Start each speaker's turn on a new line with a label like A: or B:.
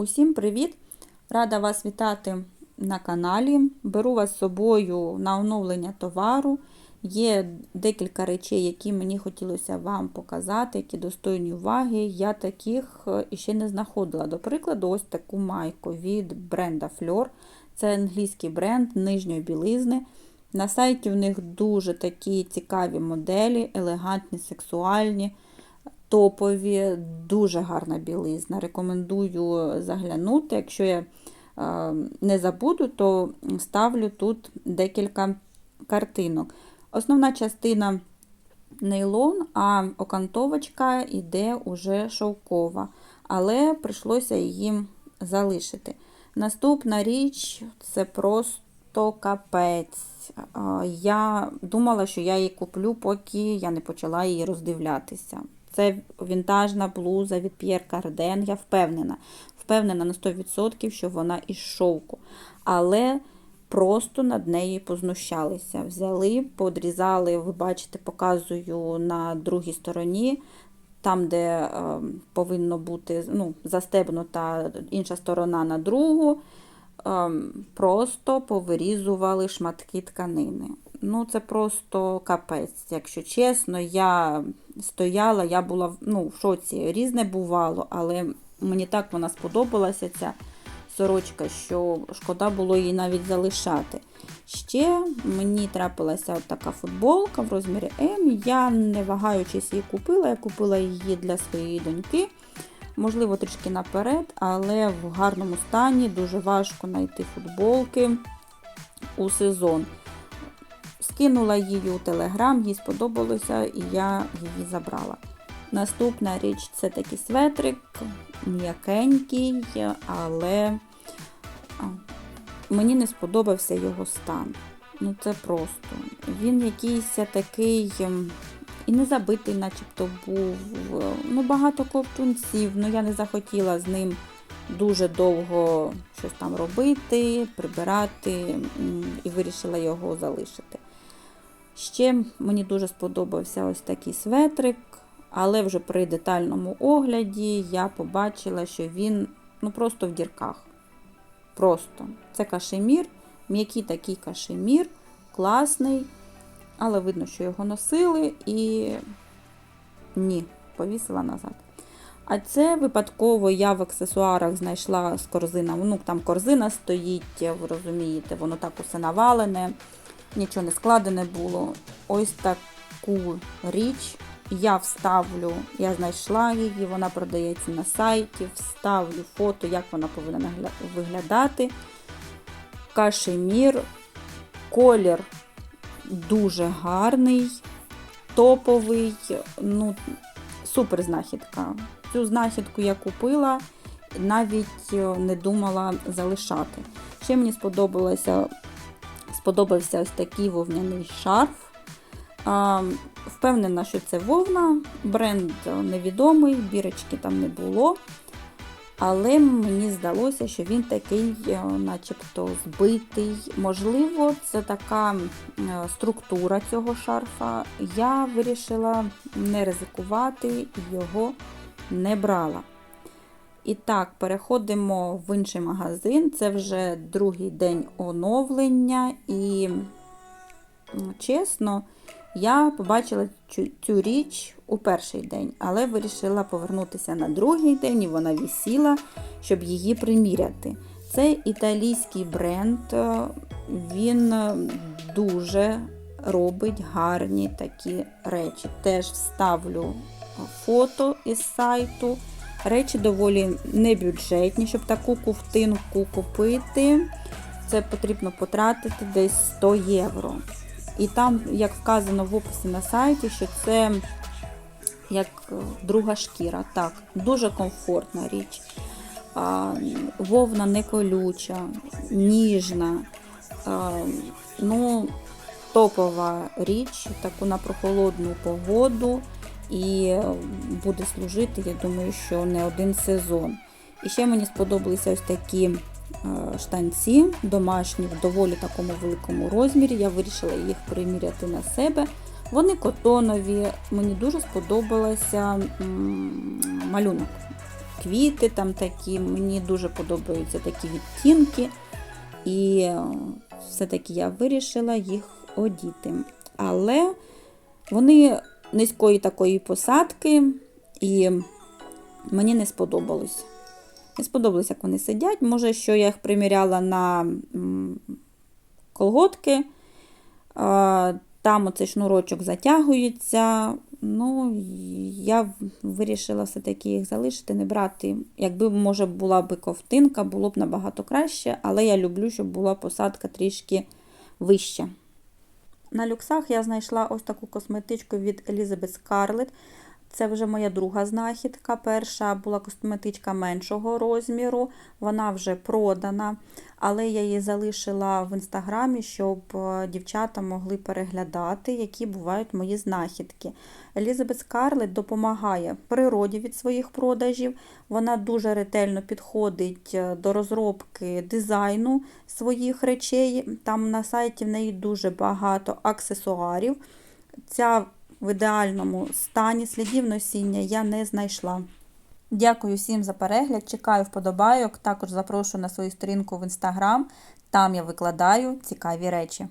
A: Усім привіт! Рада вас вітати на каналі. Беру вас з собою на оновлення товару. Є декілька речей, які мені хотілося вам показати, які достойні уваги. Я таких е, іще не знаходила. До прикладу, ось таку майку від бренда Fleur. Це англійський бренд нижньої білизни. На сайті в них дуже такі цікаві моделі, елегантні, сексуальні топові, дуже гарна білизна. Рекомендую заглянути. Якщо я не забуду, то ставлю тут декілька картинок. Основна частина нейлон, а окантовочка йде уже шовкова, але прийшлося її залишити. Наступна річ це просто капець. Я думала, що я її куплю, поки я не почала її роздивлятися. Це вінтажна блуза від Pierre Cardin, я впевнена. Впевнена на 100%, що вона із шовку. Але просто над нею познущалися. Взяли, подрізали, ви бачите, показую на другій стороні, там, де е, повинно бути ну, застебнута інша сторона на другу. Е, просто повирізували шматки тканини. Ну, це просто капець, якщо чесно, я стояла, я була ну, в шоці. Різне бувало, але мені так вона сподобалася, ця сорочка, що шкода було її навіть залишати. Ще мені трапилася от така футболка в розмірі М. Я, не вагаючись, її купила. Я купила її для своєї доньки. Можливо, трішки наперед, але в гарному стані дуже важко знайти футболки у сезон. Скинула її у Телеграм, їй сподобалося, і я її забрала. Наступна річ це такий светрик, м'якенький, але мені не сподобався його стан. Ну це просто. Він якийсь такий і не забитий, начебто був. Ну, багато ковтунців, ну я не захотіла з ним дуже довго щось там робити, прибирати і вирішила його залишити. Ще мені дуже сподобався ось такий светрик, але вже при детальному огляді я побачила, що він ну, просто в дірках. Просто. Це кашемір, м'який такий кашемір, класний, але видно, що його носили і ні, повісила назад. А це випадково я в аксесуарах знайшла з корзина. Ну, там корзина стоїть, ви розумієте, воно так усе навалене нічого не складене було. Ось таку річ я вставлю, я знайшла її, вона продається на сайті, вставлю фото, як вона повинна виглядати. Кашемір, колір дуже гарний, топовий, ну, супер знахідка. Цю знахідку я купила, навіть не думала залишати. Ще мені сподобалося сподобався ось такий вовняний шарф. Впевнена, що це вовна, бренд невідомий, бірочки там не було. Але мені здалося, що він такий, е, начебто, збитий. Можливо, це така е, структура цього шарфа. Я вирішила не ризикувати його не брала. І так, переходимо в інший магазин. Це вже другий день оновлення, і, чесно, я побачила цю, річ у перший день, але вирішила повернутися на другий день, і вона висіла, щоб її приміряти. Це італійський бренд, він дуже робить гарні такі речі. Теж вставлю фото із сайту. Речі доволі небюджетні, щоб таку ковтинку купити. Це потрібно потратити десь 100 євро. І там, як вказано в описі на сайті, що це як друга шкіра. Так, дуже комфортна річ. Вовна не колюча, ніжна. Ну, Топова річ, таку на прохолодну погоду і буде служити, я думаю, що не один сезон. І ще мені сподобалися ось такі е, штанці домашні в доволі такому великому розмірі. Я вирішила їх приміряти на себе. Вони котонові, мені дуже сподобався малюнок. квіти там такі. Мені дуже подобаються такі відтінки. І е, все-таки я вирішила їх одіти. Але вони низької такої посадки, і мені не сподобалось. Не сподобалось, як вони сидять. Може, що я їх приміряла на колготки. Там оцей шнурочок затягується. Ну, я вирішила все-таки їх залишити, не брати. Якби, може, була б ковтинка, було б набагато краще, але я люблю, щоб була посадка трішки вища. На люксах я знайшла ось таку косметичку від Elizabeth Scarlett. Це вже моя друга знахідка. Перша була косметичка меншого розміру, вона вже продана, але я її залишила в інстаграмі, щоб е, дівчата могли переглядати, які бувають мої знахідки. Elizabeth Scarlett допомагає природі від своїх продажів. Вона дуже ретельно підходить е, до розробки дизайну своїх речей. Там на сайті в неї дуже багато аксесуарів. Ця в ідеальному стані слідів носіння я не знайшла. Дякую всім за перегляд. Чекаю вподобайок. Також запрошую на свою сторінку в інстаграм. Там я викладаю цікаві речі.